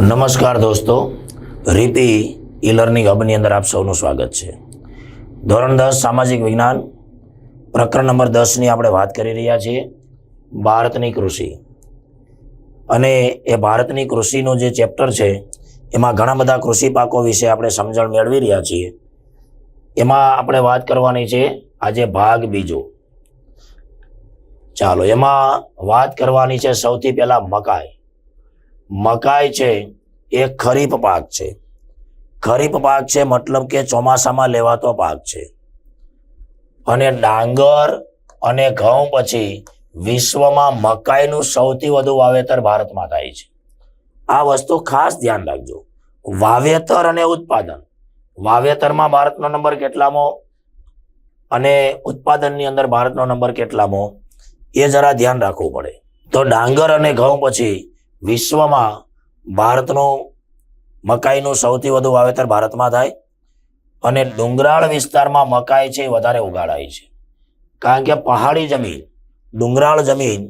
નમસ્કાર દોસ્તો રીપી e learning હબની અંદર આપ સૌનું સ્વાગત છે. ધોરણ દસ, સામાજિક વિજ્ઞાન, પ્રકરણ નંબર દસની આપણે વાત કરી રહ્યા છીએ, ભારતની કૃષિ. અને એ ભારતની કૃષિનું જે ચેપ્ટર છે, એમાં ઘણા બધા કૃષિ પાકો વિશે આપણે સમજણ મેળવી રહ્યા છીએ. એમાં આપણે વાત કરવાની છે આજે ભાગ બીજો. ચાલો, એમાં વાત કરવાની છે સૌથી પહેલા મકાઈ. મકાઈ છે એ ખરીફ પાક છે. ખરીફ પાક છે મતલબ કે ચોમાસામાં લેવાતો પાક છે. અને ડાંગર અને ઘઉં પછી વિશ્વમાં મકાઈનું સૌથી વધુ વાવેતર ભારતમાં થાય છે. આ વસ્તુ ખાસ ધ્યાન રાખજો. વાવેતર અને ઉત્પાદન. વાવેતરમાં ભારતનો નંબર કેટલામો અને ઉત્પાદનની અંદર ભારતનો નંબર કેટલામો એ જરા ધ્યાન રાખવું પડે. તો ડાંગર અને ઘઉં પછી વિશ્વમાં ભારતનું મકાઈનું સૌથી વધુ વાવેતર ભારતમાં થાય અને ડુંગરાળ વિસ્તારમાં મકાઈ છે એ વધારે ઉગાડાય છે. કારણ કે પહાડી જમીન, ડુંગરાળ જમીન,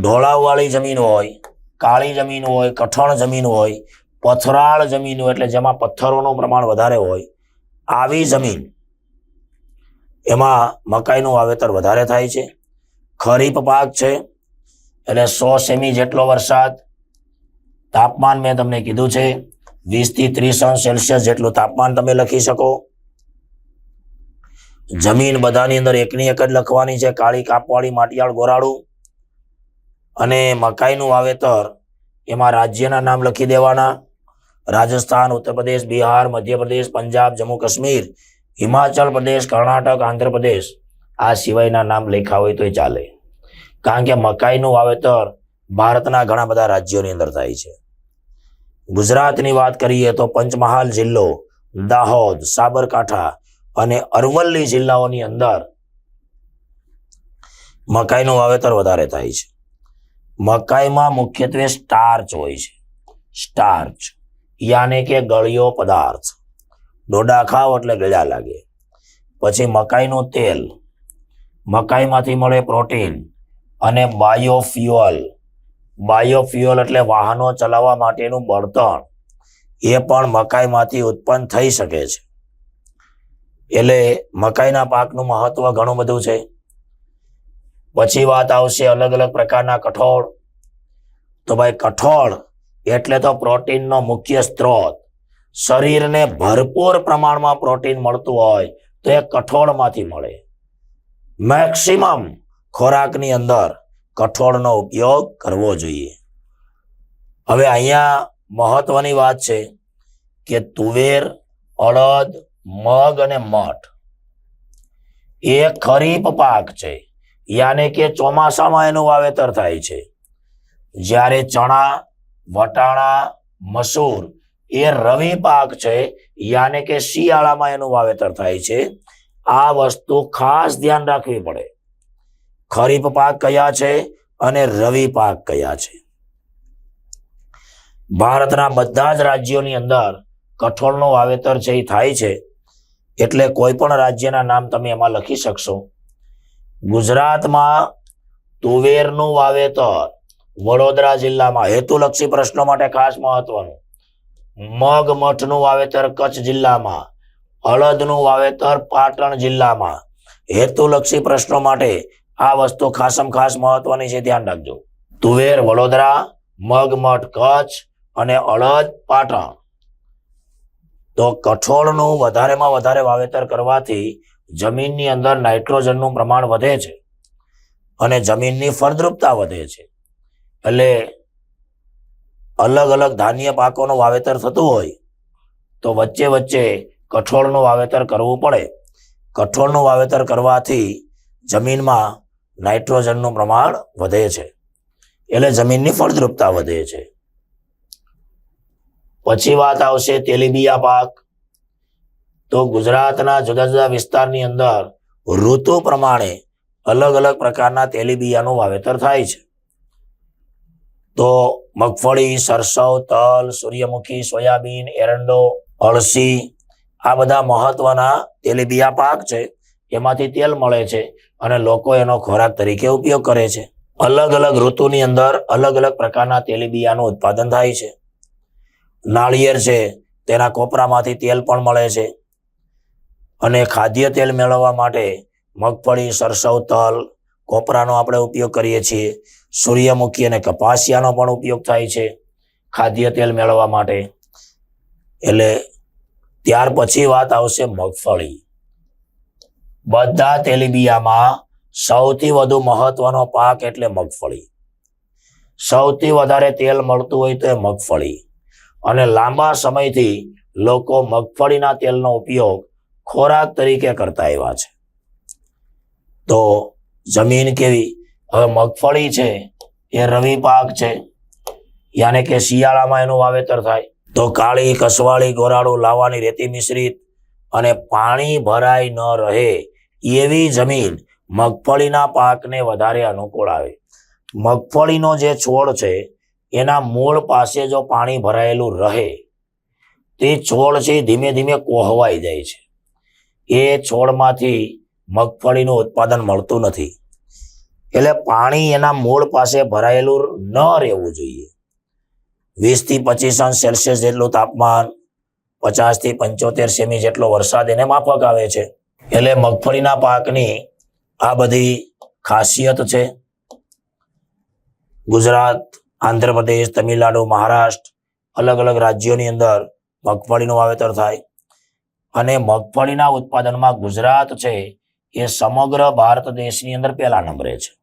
ઢોળાવવાળી જમીન હોય, કાળી જમીન હોય, કઠણ જમીન હોય, પથરાળ જમીન હોય, એટલે જેમાં પથ્થરોનું પ્રમાણ વધારે હોય, આવી જમીન એમાં મકાઈનું વાવેતર વધારે થાય છે. ખરીફ પાક છે, એટલે સો સેમી જેટલો વરસાદ તાપમાન મેં તમને કીધું છે વીસથી ત્રીસ અંશ સેલ્સિયસ જેટલું તાપમાન તમે લખી શકો. જમીન બધાની અંદર એકની એક જ લખવાની છે, કાળી કાપવાળી માટિયાળ ગોરાળું અને મકાઈનું વાવેતર, એમાં રાજ્યના નામ લખી દેવાના. રાજસ્થાન ઉત્તર પ્રદેશ બિહાર, મધ્યપ્રદેશ, પંજાબ જમ્મુ કાશ્મીર હિમાચલ પ્રદેશ, કર્ણાટક, આંધ્રપ્રદેશ. આ સિવાયના નામ લખ્યા હોય તો ચાલે. કારણ કે મકાઈનું વાવેતર ભારતના ઘણા બધા રાજ્યોની અંદર થાય છે. ગુજરાતની વાત કરીએ તો પંચમહાલ જિલ્લો, દાહોદ, સાબરકાંઠા અને અરવલ્લી જિલ્લાઓની અંદર મકાઈનું વાવેતર વધારે થાય છે. મકાઈમાં મુખ્યત્વે સ્ટાર્ચ હોય છે. સ્ટાર્ચ યાને કે ગળ્યો પદાર્થ. ડોડા ખાવ એટલે ગળ્યા લાગે. પછી મકાઈનું તેલ. મકાઈમાંથી મળે પ્રોટીન અને બાયોફ્યુઅલ. બાયોફ્યુઅલ એટલે વાહનો ચલાવવા માટેનું બળતણ. એ પણ મકાઈમાંથી ઉત્પન્ન થઈ શકે છે. એટલે મકાઈના પાકનું મહત્વ ઘણું બધું છે. પછી વાત આવશે અલગ અલગ પ્રકારના કઠોળ. તો ભાઈ કઠોળ એટલે તો પ્રોટીનનો મુખ્ય સ્ત્રોત. શરીરને ભરપૂર પ્રમાણમાં પ્રોટીન મળતું હોય તો એ કઠોળમાંથી મળે. મેક્સિમમ ખોરાકની અંદર કઠોળનો ઉપયોગ કરવો જોઈએ. હવે અહીંયા મહત્વની વાત છે કે તુવેર, અડદ, મગ અને મઠ એ ખરીફ પાક છે. યાને કે ચોમાસામાં એનું વાવેતર થાય છે. જ્યારે ચણા, વટાણા, મસૂર એ રવિ પાક છે, યાને કે શિયાળામાં એનું વાવેતર થાય છે. આ વસ્તુ ખાસ ધ્યાન રાખવી પડે. ખરીફ પાક કયા છે અને રવિ પાક કયા છે? ભારતના બધા જ રાજ્યોની અંદર કઠોળનું વાવેતર છે એ થાય છે, એટલે કોઈ પણ રાજ્યના નામ તમે એમાં લખી શકશો. ગુજરાતમાં તુવેરનું વાવેતર વડોદરા જિલ્લામાં હેતુલક્ષી પ્રશ્નો માટે ખાસ મહત્વનું. મગ મઠનું વાવેતર કચ્છ જિલ્લામાં, અડદનું વાવેતર પાટણ જિલ્લામાં, હેતુલક્ષી પ્રશ્નો માટે આ વસ્તુ ખાસમ ખાસ મહત્વની છે, ધ્યાન રાખજો. તુવેર, વડોદરા મગમઠ કચ્છ અને અડદ, પાટણ. તો કઠોળનું વધારેમાં વધારે વાવેતર કરવાથી જમીનની અંદર નાઇટ્રોજનનું પ્રમાણ વધે છે અને જમીનની ફળદ્રુપતા વધે છે. એટલે અલગ અલગ ધાન્ય પાકોનું વાવેતર થતું હોય તો વચ્ચે વચ્ચે કઠોળનું વાવેતર કરવું પડે. કઠોળનું વાવેતર કરવાથી જમીનમાં નાઇટ્રોજનનું પ્રમાણ વધે છે. એટલે જમીનની ફળદ્રુપતા વધે છે. પછી વાત આવશે તેલીબિયા પાક. તો ગુજરાતના જુદા જુદા વિસ્તારની અંદર ઋતુ પ્રમાણે અલગ અલગ પ્રકારના તેલીબિયાનું વાવેતર થાય છે. તો મગફળી, સરસવ, તલ, સૂર્યમુખી, સોયાબીન, એરંડો, અળસી આ બધા મહત્વના તેલીબિયા પાક છે. એમાંથી તેલ મળે છે અને લોકો એનો ખોરાક તરીકે ઉપયોગ કરે છે. અલગ અલગ ઋતુની અંદર અલગ અલગ પ્રકારના તેલીબિયાનું ઉત્પાદન થાય છે. નાળિયેર છે, તેના કોપરામાંથી તેલ પણ મળે છે. અને ખાદ્ય તેલ મેળવવા માટે મગફળી, સરસવ, તલ, કોપરાનો આપણે ઉપયોગ કરીએ છીએ. સૂર્યમુખી અને કપાસિયાનો પણ ઉપયોગ થાય છે ખાદ્ય તેલ મેળવવા માટે. એટલે ત્યાર પછી વાત આવશે મગફળી. બધા તેલીબિયામાં સૌથી વધુ મહત્વનો પાક એટલે મગફળી. સૌથી વધારે તેલ મળતું હોય તો એ મગફળી. અને લાંબા સમયથી લોકો મગફળીના તેલનો ઉપયોગ ખોરાક તરીકે કરતા આવ્યા છે. તો જમીન કેવી? હવે મગફળી છે, એ રવિ પાક છે, યાને કે શિયાળામાં એનું વાવેતર થાય. તો કાળી, કસવાળી, ગોરાળું લાવવાની રેતી મિશ્રિત અને પાણી ભરાય ન રહે એવી જમીન મગફળીના પાકને વધારે અનુકૂળ આવે. મગફળીનો જે છોડ છે, એના મૂળ પાસે જો પાણી ભરાયેલું રહે, તે છોડ છે ધીમે ધીમે કોહવાઈ જાય છે. એ છોડમાંથી મગફળીનું ઉત્પાદન મળતું નથી. એટલે પાણી એના મૂળ પાસે ભરાયેલું ન રહેવું જોઈએ. વીસથી પચીસ અંશ સેલ્સિયસ જેટલું તાપમાન પચાસથી પંચોતેર સેમી જેટલો વરસાદ એને માફક આવે છે. એટલે મગફળીના પાકની આ બધી ખાસિયત છે. ગુજરાત, આંધ્રપ્રદેશ, તમિલનાડુ, મહારાષ્ટ્ર અલગ અલગ રાજ્યોની અંદર મગફળીનું વાવેતર થાય. અને મગફળીના ઉત્પાદનમાં ગુજરાત છે એ સમગ્ર ભારત દેશની અંદર પહેલા નંબરે છે.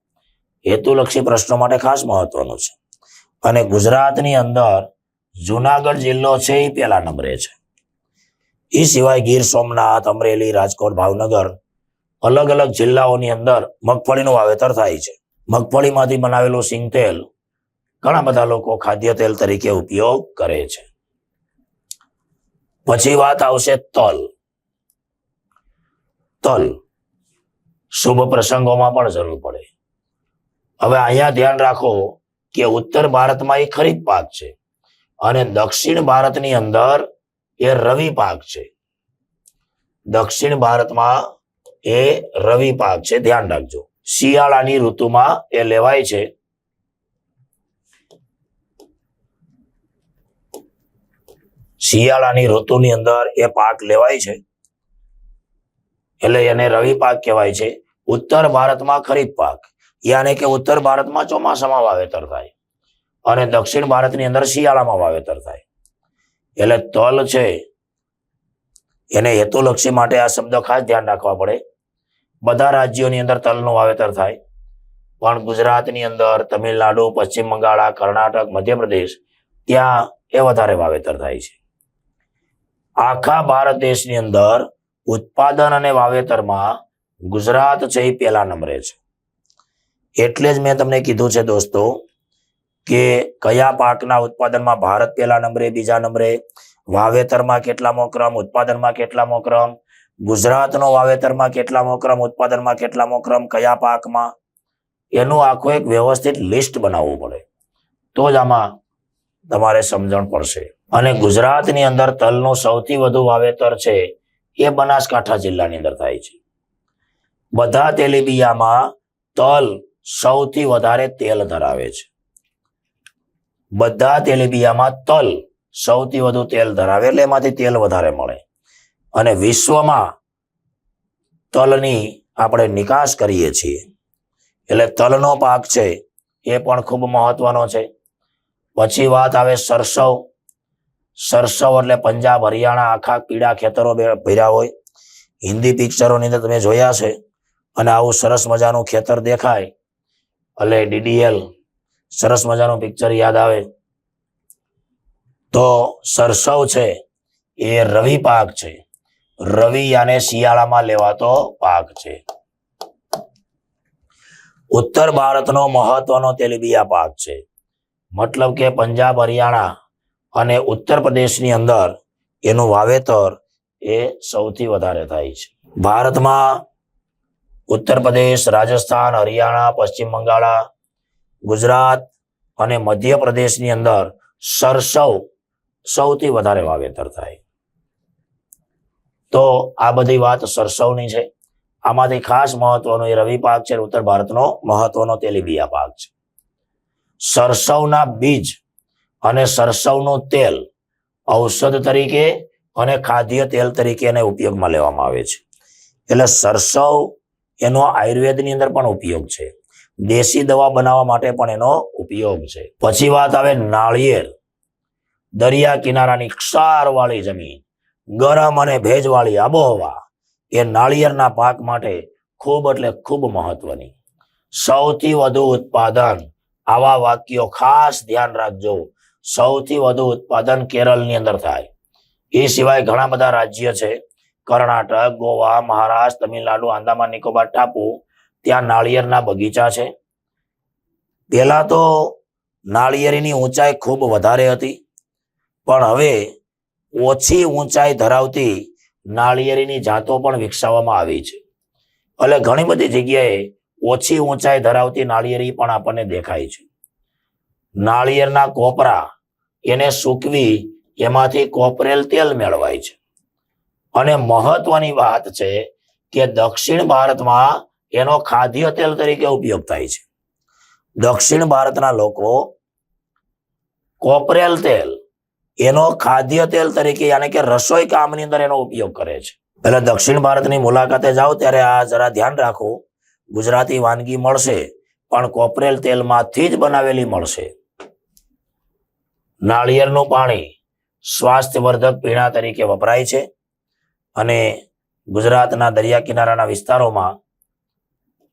હેતુલક્ષી પ્રશ્નો માટે ખાસ મહત્વનું છે. અને ગુજરાતની અંદર જુનાગઢ જિલ્લો છે એ પહેલા નંબરે છે. એ સિવાય ગીર સોમનાથ, અમરેલી, રાજકોટ, ભાવનગર અલગ અલગ જિલ્લાઓની અંદર મગફળીનું વાવેતર થાય છે. મગફળીમાંથી બનાવેલું સિંગ તેલ ઘણા બધા લોકો ખાદ્ય તેલ તરીકે ઉપયોગ કરે છે. પછી વાત આવશે તલ. તલ શુભ પ્રસંગોમાં પણ જરૂર પડે. હવે અહીંયા ધ્યાન રાખો કે ઉત્તર ભારતમાં એ ખરીફ પાક છે અને દક્ષિણ ભારતની અંદર એ રવિ પાક છે. દક્ષિણ ભારતમાં એ રવિ પાક છે. ધ્યાન રાખજો. શિયાળાની ઋતુમાં એ લેવાય છે. શિયાળાની ઋતુની અંદર એ પાક લેવાય છે. એટલે એને રવિ પાક કહેવાય છે. ઉત્તર ભારતમાં ખરીફ પાક. યાને કે ઉત્તર ભારતમાં ચોમાસામાં વાવેતર થાય. અને દક્ષિણ ભારતની અંદર શિયાળામાં વાવેતર થાય. એટલે તલ છે, એને હેતુલક્ષી માટે આ શબ્દ ખાસ ધ્યાન રાખવા પડે. બધા રાજ્યોની અંદર તલનું વાવેતર થાય. પણ ગુજરાતની અંદર તમિલનાડુ, પશ્ચિમ બંગાળ કર્ણાટક, મધ્યપ્રદેશ, ત્યાં એ વધારે વાવેતર થાય છે. આખા ભારત દેશની અંદર ઉત્પાદન અને વાવેતરમાં ગુજરાત છે એ પહેલા નંબરે છે. એટલે જ મેં તમને કીધું છે દોસ્તો કે કયા પાકના ઉત્પાદનમાં ભારત પહેલા નંબરે, બીજા નંબરે, વાવેતરમાં કેટલામો ક્રમ ઉત્પાદનમાં કેટલામો ક્રમ ગુજરાતનો વાવેતરમાં કેટલામો ક્રમ ઉત્પાદનમાં કેટલામો ક્રમ કયા પાકમાં? એનું આખું એક વ્યવસ્થિત લિસ્ટ બનાવવું પડે. તો જ આમાં તમારે સમજણ પડશે. અને ગુજરાતની અંદર તલનું સૌથી વધુ વાવેતર છે એ બનાસકાંઠા જિલ્લાની અંદર થાય છે. બધા તેલીબિયામાં તલ સૌથી વધારે તેલ ધરાવે છે. બધા તેલીબિયામાં તલ સૌથી વધુ તેલ ધરાવે એટલે એમાંથી તેલ વધારે મળે. અને વિશ્વમાં તલની આપણે નિકાસ કરીએ છીએ. એટલે તલનો પાક છે એ પણ ખૂબ મહત્વનો છે. પછી વાત આવે સરસવ. સરસવ એટલે પંજાબ, હરિયાણા, આખા પીળા ખેતરો ભર્યા હોય. હિન્દી પિક્ચરોની અંદર તમે જોયા છે. અને આવું સરસ મજાનું ખેતર દેખાય. એટલે ડીડીએલ સરસ મજાનું પિક્ચર યાદ આવે. તો સરસવ છે એ રવિ પાક છે. રવિ યાને શિયાળામાં લેવાતો પાક છે. ઉત્તર ભારતનો મહત્વનો તેલીબિયા પાક છે. મતલબ કે પંજાબ, હરિયાણા અને ઉત્તર પ્રદેશની અંદર એનું વાવેતર એ સૌથી વધારે થાય છે. ભારતમાં ઉત્તર પ્રદેશ, રાજસ્થાન, હરિયાણા, પશ્ચિમ બંગાળ ગુજરાત અને મધ્ય પ્રદેશની અંદર સરસવ સૌથી વધારે વાવેતર થાય. તો આ બધી વાત સરસવની છે. આમાંથી ખાસ મહત્વનો એ રવિ પાક છે ઉત્તર ભારતનો મહત્વનો તેલીબિયા પાક છે. સરસવના બીજ અને સરસવનું તેલ ઔષધ તરીકે અને ખાદ્ય તેલ તરીકે એને ઉપયોગમાં લેવામાં આવે છે. એટલે સરસવ એનો આયુર્વેદની અંદર પણ ઉપયોગ છે. દેશી દવા બનાવવા માટે પણ એનો ઉપયોગ છે. પછી વાત આવે નાળિયેર. દરિયા કિનારાની ક્ષારવાળી જમીન, ગરમ અને ભેજવાળી આબોહવા, એ નાળિયેરના પાક માટે ખૂબ એટલે ખૂબ મહત્વની. સૌથી વધુ ઉત્પાદન, આવા વાક્યો ખાસ ધ્યાન રાખજો, સૌથી વધુ ઉત્પાદન કેરળની અંદર થાય. એ સિવાય ઘણા બધા રાજ્ય છે. કર્ણાટક, ગોવા, મહારાષ્ટ્ર, તમિલનાડુ, આંદામાન, નિકોબાર, ટાપુ ત્યાં નાળિયેરના બગીચા છે. પહેલા તો નાળિયેરીની ઊંચાઈ ખૂબ વધારે હતી, પણ હવે ઓછી ઊંચાઈ ધરાવતી નાળિયેરીની જાતો પણ વિકસાવવામાં આવી છે. એટલે ઘણી બધી જગ્યાએ ઓછી ઊંચાઈ ધરાવતી નાળિયેરી પણ આપણને દેખાય છે. નાળિયેરના કોપરા એને સૂકવી એમાંથી કોપરેલ તેલ મેળવાય છે. અને મહત્વની વાત છે કે દક્ષિણ ભારતમાં એનો ખાદ્ય તેલ તરીકે ઉપયોગ થાય છે. દક્ષિણ ભારતના લોકો કોપરેલ તેલ એનો ખાદ્ય તેલ તરીકે યાની કે રસોઈ કામની અંદર એનો ઉપયોગ કરે છે. એટલે દક્ષિણ ભારતની મુલાકાતે જાઓ ત્યારે આ જરા ધ્યાન રાખો. ગુજરાતી વાનગી મળશે, પણ કોપરેલ તેલમાંથી જ બનાવેલી મળશે. નાળિયેરનું પાણી સ્વાસ્થ્યવર્ધક પીણા તરીકે વપરાય છે. અને ગુજરાતના દરિયા કિનારાના વિસ્તારોમાં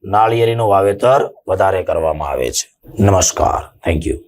નાળિયેરીનું વાવેતર વધારે કરવામાં આવે છે. નમસ્કાર. Thank you